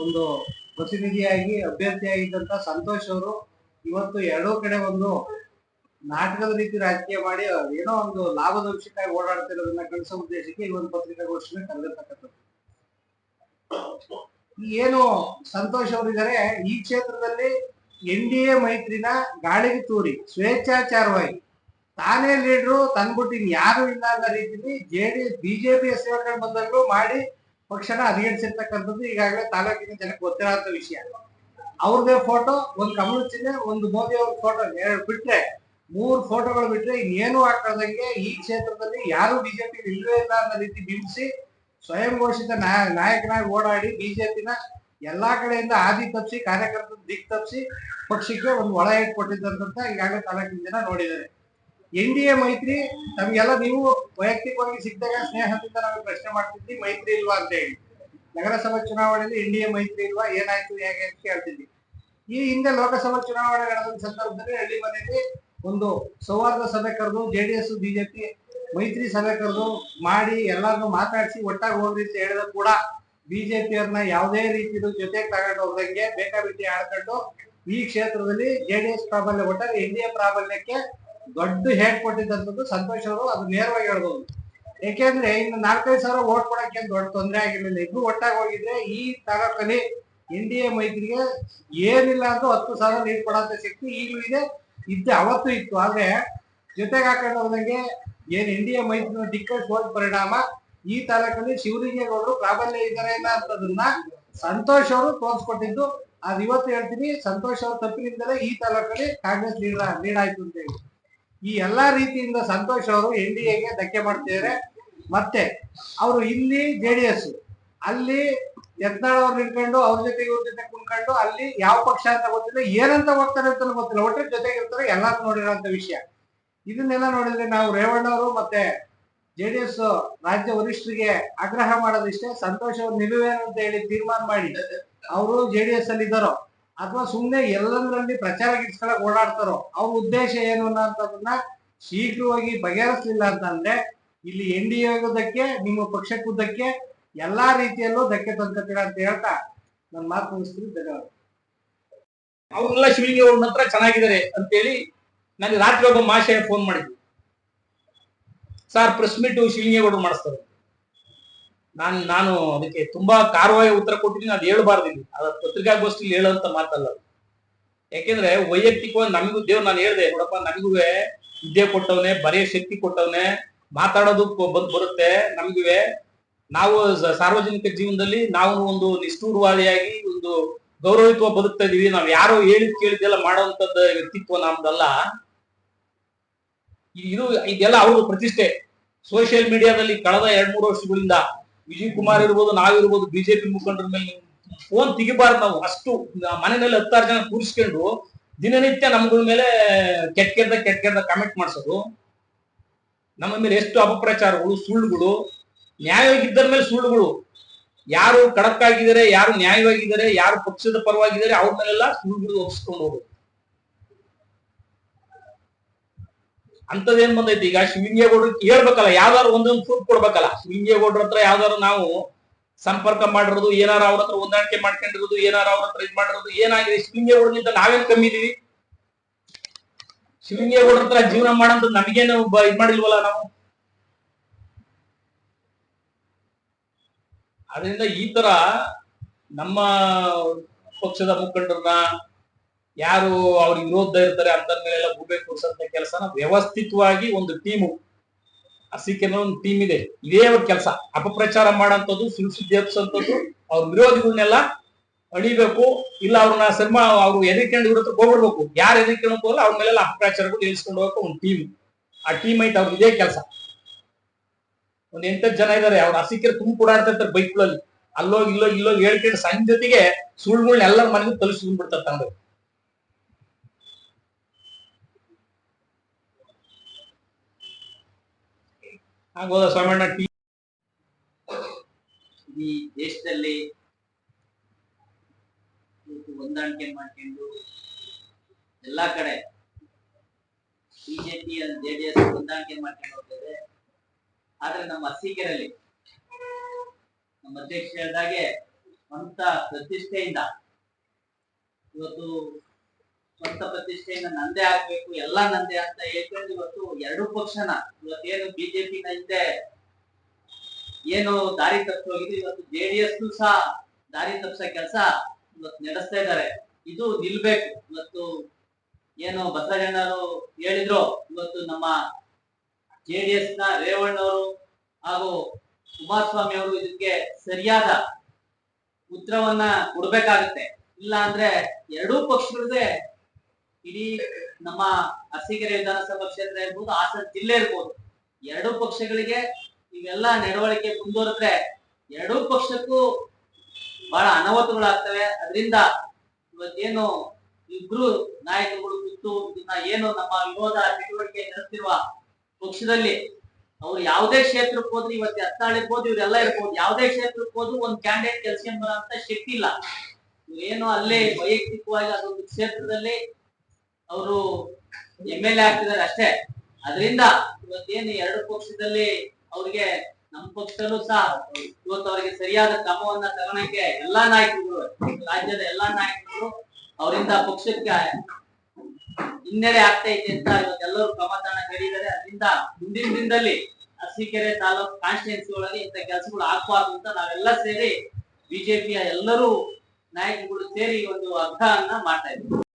C: ಒಂದು ಪ್ರತಿನಿಧಿಯಾಗಿ ಅಭ್ಯರ್ಥಿಯಾಗಿದ್ದಂತ ಸಂತೋಷ್ ಅವರು ಇವತ್ತು ಎರಡೂ ಕಡೆ ಒಂದು ನಾಟಕದ ರೀತಿ ರಾಜಕೀಯ ಮಾಡಿ ಏನೋ ಒಂದು ಲಾಭದ ವಿಷಯಕ್ಕಾಗಿ ಓಡಾಡ್ತಿರೋದನ್ನ ಕಳಿಸೋ ಉದ್ದೇಶಕ್ಕೆ ಈ ಒಂದು ಪತ್ರಿಕಾಗೋಷ್ಠಿನ ಕರೆದಿರ್ತಕ್ಕಂಥದ್ದು. ಏನು ಸಂತೋಷ್ ಅವರಿದ್ದಾರೆ, ಈ ಕ್ಷೇತ್ರದಲ್ಲಿ ಎನ್ ಡಿ ಎ ಮೈತ್ರಿನ ಗಾಳಿಗೆ ತೂರಿ, ಸ್ವೇಚ್ಛಾಚಾರವಾಗಿ. ತಾನೇ ಲೀಡ್ರು ತಂದ್ಬಿಟ್ಟು ಇನ್ ಯಾರು ಇಲ್ಲ ಅನ್ನೋ ರೀತಿಲಿ ಜೆಡಿಎಸ್ ಬಿಜೆಪಿ ಸೇವಕರು ಬಂದಲ್ಲೂ ಮಾಡಿ ಪಕ್ಷನ ಅಧಿಗಣಿಸಿರ್ತಕ್ಕಂಥದ್ದು ಈಗಾಗಲೇ ತಾಲೂಕಿನ ಜನಕ್ಕೆ ಗೊತ್ತಿರೋಂಥ ವಿಷಯ. ಅವ್ರದೇ ಫೋಟೋ, ಒಂದು ಕಮಲ ಚಿಹ್ನೆ ಒಂದು ಮೋದಿ ಅವ್ರ ಫೋಟೋ. ಎರಡು ಬಿಟ್ರೆ, ಮೂರು ಫೋಟೋಗಳು ಬಿಟ್ರೆ ಇನ್ನೇನು ಹಾಕದಂಗೆ ಈ ಕ್ಷೇತ್ರದಲ್ಲಿ ಯಾರು ಬಿಜೆಪಿ ಇಲ್ಲವೇ ಇಲ್ಲ ಅನ್ನೋ ರೀತಿ ಬಿಂಬಿಸಿ ಸ್ವಯಂ ಘೋಷಿತ ನಾಯ- ನಾಯಕನಾಗಿ ಓಡಾಡಿ ಬಿಜೆಪಿನ ಎಲ್ಲಾ ಕಡೆಯಿಂದ ಆದಿ ತಪ್ಪಿಸಿ ಕಾರ್ಯಕರ್ತರ ದಿಕ್ ತಪ್ಪಿಸಿ ಪಕ್ಷಕ್ಕೆ ಒಂದು ಒಳ ಇಟ್ಕೊಟ್ಟಿದ್ದಂತ ಈಗಾಗಲೇ ತಾಲೂಕಿನ ಜನ ನೋಡಿದ್ದಾರೆ. ಎನ್ ಡಿ ಎ ಮೈತ್ರಿ, ನಮಗೆಲ್ಲ ನೀವು ವೈಯಕ್ತಿಕವಾಗಿ ಸಿಕ್ಕಿದಾಗ ಸ್ನೇಹದಿಂದ ನಾವು ಪ್ರಶ್ನೆ ಮಾಡ್ತಿದ್ವಿ, ಮೈತ್ರಿ ಇಲ್ವಾ ಅಂತ ಹೇಳಿ. ನಗರಸಭಾ ಚುನಾವಣೆಯಲ್ಲಿ ಎನ್ ಡಿ ಎ ಮೈತ್ರಿ ಇಲ್ವಾ, ಏನಾಯ್ತು, ಹೇಗೆ ಅಂತ ಕೇಳ್ತಿದ್ವಿ. ಈ ಹಿಂದೆ ಲೋಕಸಭಾ ಚುನಾವಣೆ ನಡೆದ ಸಂದರ್ಭದಲ್ಲಿ ಹಳ್ಳಿ ಮನೆಯಲ್ಲಿ ಒಂದು ಸೌಹಾರ್ದ ಸಭೆ ಕರೆದು, ಜೆ ಡಿ ಎಸ್ ಬಿಜೆಪಿ ಮೈತ್ರಿ ಸಭೆ ಕರೆದು ಮಾಡಿ ಎಲ್ಲಾರನ್ನು ಮಾತಾಡಿಸಿ ಒಟ್ಟಾಗಿ ಹೋಗ್ರಿ ಅಂತ ಹೇಳಿದ ಕೂಡ ಬಿಜೆಪಿಯವ್ರನ್ನ ಯಾವುದೇ ರೀತಿ ಜೊತೆಗೆ ತಗೊಂಡು ಹೋದಂಗೆ ಬೇಕಾಬಿಟ್ಟಿ ಆಡ್ಕೊಂಡು ಈ ಕ್ಷೇತ್ರದಲ್ಲಿ ಜೆಡಿಎಸ್ ಡಿ ಎಸ್ ಪ್ರಾಬಲ್ಯ ಡಿ ಎ ಪ್ರಾಬಲ್ಯಕ್ಕೆ ದೊಡ್ಡ ಹೇಟ್ ಕೊಟ್ಟಿದ್ದಂಥದ್ದು ಸಂತೋಷ್ ಅವರು, ಅದು ನೇರವಾಗಿ ಹೇಳ್ಬೋದು. ಯಾಕೆಂದ್ರೆ ಇನ್ನು ನಾಲ್ಕೈದು ಸಾವಿರ ಓಟ್ ಕೊಡಕ್ಕೆ ದೊಡ್ಡ ತೊಂದರೆ ಆಗಿರ್ಲಿಲ್ಲ. ಇಬ್ರು ಒಟ್ಟಾಗಿ ಹೋಗಿದ್ರೆ ಈ ತಾಲೂಕಲ್ಲಿ ಎನ್ ಡಿ ಎ ಮೈತ್ರಿಗೆ ಏನಿಲ್ಲ ಅಂತ ಹತ್ತು ಸಾವಿರ ನೀರು ಕೊಡೋಂಥ ಶಕ್ತಿ ಈಗಲೂ ಇದೆ. ಇದ್ದೆ ಅವತ್ತು ಇತ್ತು. ಆದ್ರೆ ಜೊತೆಗೆ ಹಾಕೊಂಡು ಹೋದಂಗೆ ಏನ್ ಎನ್ ಡಿ ಎ ಮೈತ್ರಿ ಡಿಕ್ಕಸ್ ಪರಿಣಾಮ ಈ ತಾಲೂಕಲ್ಲಿ ಶಿವಲಿಂಗೇಗೌಡರು ಪ್ರಾಬಲ್ಯ ಇದ್ದಾರೆ ಇಲ್ಲ ಅಂತದನ್ನ ಸಂತೋಷ್ ಅವರು ತೋರಿಸ್ಕೊಟ್ಟಿದ್ದು ಅದ್ ಇವತ್ತು ಹೇಳ್ತೀನಿ, ಸಂತೋಷ್ ಅವ್ರ ತಪ್ಪಿನಿಂದಲೇ ಈ ತಾಲೂಕಲ್ಲಿ ಕಾಂಗ್ರೆಸ್ ಲೀಡರ್ ಲೀಡ್ ಆಯ್ತು ಅಂತ ಹೇಳಿ. ಈ ಎಲ್ಲಾ ರೀತಿಯಿಂದ ಸಂತೋಷ್ ಅವರು ಎನ್ ಡಿ ಎಗೆ ಧಕ್ಕೆ ಮಾಡ್ತಿದ್ದಾರೆ. ಮತ್ತೆ ಅವರು ಇಲ್ಲಿ ಜೆ ಡಿ ಎಸ್, ಅಲ್ಲಿ ಯತ್ನಾಳ್ ಅವ್ರು ಅವ್ರ ಜೊತೆ ಇವ್ರ ಜೊತೆ ಕುಣ್ಕೊಂಡು, ಅಲ್ಲಿ ಯಾವ ಪಕ್ಷ ಅಂತ ಗೊತ್ತಿಲ್ಲ, ಏನಂತ ಹೋಗ್ತಾರೆ ಅಂತ ಗೊತ್ತಿಲ್ಲ. ಒಟ್ಟೆ ಜೊತೆಗಿರ್ತಾರೆ ಎಲ್ಲಾರು ನೋಡಿರೋಂತ ವಿಷಯ. ಇದನ್ನೆಲ್ಲ ನೋಡಿದ್ರೆ ನಾವು ರೇವಣ್ಣ ಅವರು ಮತ್ತೆ ಜೆಡಿಎಸ್ ರಾಜ್ಯ ವರಿಷ್ಠರಿಗೆ ಆಗ್ರಹ ಮಾಡೋದಿಷ್ಟೇ ಸಂತೋಷ್ ಅವ್ರು ನಿಲುವೇನು ಅಂತ ಹೇಳಿ ತೀರ್ಮಾನ ಮಾಡಿ ಅವರು ಜೆಡಿಎಸ್ ಅಲ್ಲಿ ಇದ್ದಾರೋ ಅಥವಾ ಸುಮ್ಮನೆ ಎಲ್ಲಂದ್ರಲ್ಲಿ ಪ್ರಚಾರ ಗಿಟ್ಸ್ಕೊಳಕ್ ಓಡಾಡ್ತಾರೋ, ಅವ್ರ ಉದ್ದೇಶ ಏನು ಅನ್ನೋಂಥದ್ದನ್ನ ಶೀಘ್ರವಾಗಿ ಬಗೆಹರಿಸಲಿಲ್ಲ ಅಂತಂದ್ರೆ ಇಲ್ಲಿ ಎನ್ ಡಿ ಎದಕ್ಕೆ ನಿಮ್ಮ ಪಕ್ಷಕ್ಕುದಕ್ಕೆ ಎಲ್ಲಾ ರೀತಿಯಲ್ಲೂ ಧಕ್ಕೆ ತಂದ್ಕೊತೀರ ಅಂತ ಹೇಳ್ತಾ ನನ್ನ ಮಾತು ಮುಗಿಸ್ತೀನಿ. ಧನ್ಯವಾದ.
A: ಅವ್ರೆಲ್ಲ ಶಿವಲಿಂಗ ಅವ್ರ ಹತ್ರ ಚೆನ್ನಾಗಿದ್ದಾರೆ ಅಂತೇಳಿ ನನಗೆ ರಾತ್ರಿ ಒಬ್ಬ ಮಾಷೆ ಫೋನ್ ಮಾಡಿದ್ರು. ಸರ್ ಪ್ರೆಸ್ ಮೀಟ್ ಶಿವಲಿಂಗೇಗೌಡರು ಮಾಡಿಸ್ತಾರೆ. ನಾನು ನಾನು ಅದಕ್ಕೆ ತುಂಬಾ ಕಾರ್ವಾಯಿ ಉತ್ತರ ಕೊಟ್ಟಿದ್ದೀನಿ, ಅದು ಹೇಳ್ಬಾರ್ದಿಲ್ಲ ಅದ ಪತ್ರಿಕಾಗೋಷ್ಠಿಲಿ ಹೇಳೋಂತ ಮಾತಲ್ಲ. ಯಾಕೆಂದ್ರೆ ವೈಯಕ್ತಿಕವಾಗಿ ನಮಗೂ, ದೇವ್ರು ನಾನು ಹೇಳ್ದೆ, ನೋಡಪ್ಪ, ನಮಗೂ ವಿದ್ಯೆ ಕೊಟ್ಟವನೇ, ಬರೆಯ ಶಕ್ತಿ ಕೊಟ್ಟವನೇ, ಮಾತಾಡೋದು ಬಂದು ಬರುತ್ತೆ. ನಮಗುವೆ ನಾವು ಸಾರ್ವಜನಿಕ ಜೀವನದಲ್ಲಿ ನಾವು ಒಂದು ನಿಷ್ಠೂರವಾದಿಯಾಗಿ ಒಂದು ಗೌರವಿತ್ವ ಬದುಕ್ತಾ ಇದೀವಿ. ನಾವು ಯಾರೋ ಹೇಳಿದ್ ಕೇಳಿದ್ದೆಲ್ಲ ಮಾಡುವಂತದ್ದು ವ್ಯಕ್ತಿತ್ವ ನಮ್ದಲ್ಲ. ಇದು ಇದೆಲ್ಲ ಅವರು ಪ್ರತಿಷ್ಠೆ. ಸೋಷಿಯಲ್ ಮೀಡಿಯಾದಲ್ಲಿ ಕಳೆದ ಎರಡ್ ಮೂರು ವರ್ಷಗಳಿಂದ ವಿಜಯ್ ಕುಮಾರ್ ಇರ್ಬೋದು ನಾವಿರ್ಬೋದು ಬಿಜೆಪಿ ಮುಖಂಡರ ಮೇಲೆ ಫೋನ್ ತೆಗಿಬಾರ್ದು ನಾವು. ಅಷ್ಟು ಮನೆಯಲ್ಲಿ ಹತ್ತಾರು ಜನ ಕೂರಿಸ್ಕೊಂಡು ದಿನನಿತ್ಯ ನಮ್ಗಳ ಮೇಲೆ ಕೆಟ್ಟ ಕೆಟ್ಟ ಕೆಟ್ಟ ಕೆಟ್ಟ ಕಮೆಂಟ್ ಮಾಡಿಸೋದು. ನಮ್ಮ ಮೇಲೆ ಎಷ್ಟು ಅಪಪ್ರಚಾರಗಳು, ಸುಳ್ಳುಗಳು, ನ್ಯಾಯವಾಗಿದ್ದರ ಮೇಲೆ ಸುಳ್ಳುಗಳು. ಯಾರು ಕಡಕ್ಕಾಗಿದ್ದಾರೆ ಯಾರು ನ್ಯಾಯವಾಗಿದ್ದಾರೆ, ಯಾರು ಪಕ್ಷದ ಪರವಾಗಿದ್ದಾರೆ, ಅವ್ರ ಮೇಲೆಲ್ಲ ಸುಳ್ಳುಗಳು ಒಪ್ಪಿಸ್ಕೊಂಡು ಹೋಗೋದು. ಅಂತದೇನ್ ಬಂದೈತಿ ಈಗ ಶಿವಲಿಂಗೇಗೌಡ್ರು ಹೇಳ್ಬೇಕಲ್ಲ ಯಾವ್ದಾದ್ರು ಒಂದೊಂದು ಪ್ರೂಫ್ ಕೊಡ್ಬೇಕಲ್ಲ. ಶಿವಲಿಂಗೇಗೌಡ್ರ ಹತ್ರ ಯಾವ್ದಾದ್ರು ನಾವು ಸಂಪರ್ಕ ಮಾಡಿರೋದು, ಏನಾರ ಅವ್ರ ಹತ್ರ ಹೊಂದಾಣಿಕೆ ಮಾಡ್ಕೊಂಡಿರೋದು, ಏನಾರ ಅವ್ರ ಹತ್ರ ಇದ್ ಮಾಡಿರೋದು, ಏನಾಗಿದೆ? ಶಿವಲಿಂಗೇಗೌಡನಿಂದ ನಾವೇನ್ ಕಮ್ಮಿ ಇದೀವಿ? ಶಿವಲಿಂಗೇಗೌಡ್ರ ಹತ್ರ ಜೀವನ ಮಾಡಂತ ನಮಗೇನು ಇದ್ ಮಾಡಿಲ್ವಲ್ಲ ನಾವು? ಅದರಿಂದ ಈ ತರ ನಮ್ಮ ಪಕ್ಷದ ಮುಖಂಡರನ್ನ ಯಾರು ಅವ್ರ ವಿರೋಧ ಇರ್ತಾರೆ ಅಂತ ಮೇಲೆಲ್ಲ ಗೂಬೆ ಅಂತ ಕೆಲಸನ ವ್ಯವಸ್ಥಿತವಾಗಿ ಒಂದು ಟೀಮು ಅಸಿಕೆನ ಒಂದು ಟೀಮ್ ಇದೆ. ಇದೇ ಅವ್ರ ಕೆಲಸ. ಅಪಪ್ರಚಾರ ಮಾಡಂತದ್ದು ಸುಳ್ಳು ಸುದ್ದಿ ಹಬ್ಸಂತದ್ದು ಅವ್ರ ವಿರೋಧಿಗಳನ್ನೆಲ್ಲ ಅಳಿಬೇಕು. ಇಲ್ಲ ಅವ್ರನ್ನ ಸನ್ಮ, ಅವ್ರು ಎದರ್ಕೊಂಡು ಇವ್ರ ಹತ್ರ ಹೋಗ್ಬಿಡ್ಬೇಕು. ಯಾರು ಎದಿಕೊಂಡು ಹೋಗಲ್ಲ ಅವ್ರ ಮೇಲೆಲ್ಲ ಅಪಪ್ರಚಾರಗಳು ನಿಲ್ಲಿಸ್ಕೊಂಡು ಹೋಗಕ್ಕೆ ಒಂದು ಟೀಮ್ ಆ ಟೀಮ್ ಐತೆ ಅವ್ರಿಗೆ ಇದೇ ಕೆಲಸ. ಒಂದ್ ಎಂಟತ್ತು ಜನ ಇದಾರೆ. ಅವ್ರ ಹಸಿಕೆರೆ ತುಂಬ ಓಡಾಡ್ತಾ ಇರ್ತಾರೆ ಬೈಕ್ಗಳಲ್ಲಿ ಅಲ್ಲೋಗಿ ಇಲ್ಲೋಗಿ ಇಲ್ಲೋಗಿ ಹೇಳ್ಕೊಂಡು ಸಣ್ಣ ಜೊತೆಗೆ ಸುಳ್ಳುಗಳನ್ನ ಎಲ್ಲರ ಮನೆಗೂ ತಲುಪಿಸ್ಕೊಂಡ್ಬಿಡ್ತಾರೆ ತಂದು. ಆಗೋದ ಸ್ವಾಮಣ್ಣ? ಟಿ
D: ಈ ದೇಶದಲ್ಲಿ ಹೊಂದಾಣಿಕೆ ಮಾಡ್ಕೊಂಡು ಎಲ್ಲಾ ಕಡೆ ಬಿಜೆಪಿ ಜೆಡಿಎಸ್ ಹೊಂದಾಣಿಕೆ ಮಾಡ್ಕೊಂಡು ಹೋಗ್ತದೆ. ಆದ್ರೆ ನಮ್ಮ ಹಸಿಗರಲ್ಲಿ ನಮ್ಮ ಅಧ್ಯಕ್ಷ ಹೇಳಿದಾಗೆ ಸ್ವಂತ ಪ್ರತಿಷ್ಠೆಯಿಂದ ಇವತ್ತು ಸ್ವಂತ ಪ್ರತಿಷ್ಠೆಯಿಂದ ನಂದೇ ಆಗ್ಬೇಕು, ಎಲ್ಲ ನಂದೇ ಅಂತ ಹೇಳ್ಕೊಂಡು ಇವತ್ತು ಎರಡು ಪಕ್ಷನ, ಇವತ್ತೇನು ಬಿಜೆಪಿನ ಹಿಂದೆ ಏನು ದಾರಿ ತಪ್ಪಿದ್ರು ಇವತ್ತು ಜೆಡಿಎಸ್ ಸಹ ದಾರಿ ತಪ್ಪಿಸೋ ಕೆಲಸ ಇವತ್ತು ನಡೆಸ್ತಾ ಇದ್ದಾರೆ. ಇದು ನಿಲ್ಬೇಕು. ಇವತ್ತು ಏನು ಬಸವಣ್ಣವರು ಹೇಳಿದ್ರು, ಇವತ್ತು ನಮ್ಮ ಜೆಡಿಎಸ್ನ ರೇವಣ್ಣವರು ಹಾಗೂ ಕುಮಾರಸ್ವಾಮಿ ಅವರು ಇದಕ್ಕೆ ಸರಿಯಾದ ಉತ್ತರವನ್ನ ಕೊಡ್ಬೇಕಾಗತ್ತೆ. ಇಲ್ಲ ಅಂದ್ರೆ ಎರಡೂ ಪಕ್ಷಗಳಿಗೆ ಇಡೀ ನಮ್ಮ ಅರಸೀಕೆರೆ ವಿಧಾನಸಭಾ ಕ್ಷೇತ್ರ ಇರ್ಬೋದು, ಹಾಸನ ಜಿಲ್ಲೆ ಇರ್ಬೋದು, ಎರಡೂ ಪಕ್ಷಗಳಿಗೆ ಇವೆಲ್ಲ ನಡವಳಿಕೆ ಮುಂದುವರೆದ್ರೆ ಎರಡೂ ಪಕ್ಷಕ್ಕೂ ಬಹಳ ಅನಾಹುತಗಳಾಗ್ತವೆ. ಅದರಿಂದ ಇವತ್ತೇನು ಇಬ್ರು ನಾಯಕರುಗಳು ಕೂತು ಇದನ್ನ ಏನು ನಮ್ಮ ವಿರೋಧ ಚಟುವಟಿಕೆ ನಡೆಸ್ತಿರುವ ಪಕ್ಷದಲ್ಲಿ ಅವ್ರು ಯಾವುದೇ ಕ್ಷೇತ್ರಕ್ಕೆ ಹೋದ್ರೆ ಇವತ್ತು ಹತ್ತಾಳು ಇರ್ಬೋದು ಇವರೆಲ್ಲ ಇರ್ಬೋದು. ಯಾವುದೇ ಕ್ಷೇತ್ರಕ್ಕೆ ಹೋದ್ರು ಒಂದ್ ಕ್ಯಾಂಡಿಡೇಟ್ ಕೆಲಸ ಬರೋ ಶಕ್ತಿ ಇಲ್ಲ. ಇವ್ರೇನು ಅಲ್ಲೇ ವೈಯಕ್ತಿಕವಾಗಿ ಅದೊಂದು ಕ್ಷೇತ್ರದಲ್ಲಿ ಅವರು ಎಂ ಎಲ್ ಎ ಆಗ್ತಿದ್ದಾರೆ ಅಷ್ಟೇ. ಅದರಿಂದ ಇವತ್ತೇನು ಎರಡು ಪಕ್ಷದಲ್ಲಿ ಅವ್ರಿಗೆ ನಮ್ಮ ಪಕ್ಷದಲ್ಲೂ ಸಹ ಇವತ್ತು ಅವರಿಗೆ ಸರಿಯಾದ ಕ್ರಮವನ್ನ ತಗೊಳಕ್ಕೆ ಎಲ್ಲಾ ನಾಯಕರುಗಳು, ರಾಜ್ಯದ ಎಲ್ಲಾ ನಾಯಕರು ಅವರಿಂದ ಪಕ್ಷಕ್ಕೆ ಹಿನ್ನೆರೆ ಆಗ್ತಾ ಇದೆ ಅಂತ ಇವತ್ತೆಲ್ಲರೂ ಕ್ರಮ ಕರೀತಾರೆ ಅದರಿಂದ ಮುಂದಿನ ದಿನದಲ್ಲಿ ಅರಸೀಕೆರೆ ತಾಲೂಕು ಕಾನ್ಸ್ಟಿಟ್ಯೂನ್ಸಿ ಒಳಗೆ ಇಂಥ ಕೆಲಸಗಳು ಆಗ್ಬಾರ್ದು ಅಂತ ನಾವೆಲ್ಲ ಸೇರಿ ಬಿಜೆಪಿಯ ಎಲ್ಲರೂ ನಾಯಕರುಗಳು ಸೇರಿ ಒಂದು ಅರ್ಥವನ್ನ ಮಾಡ್ತಾ ಇದ್ದೀವಿ.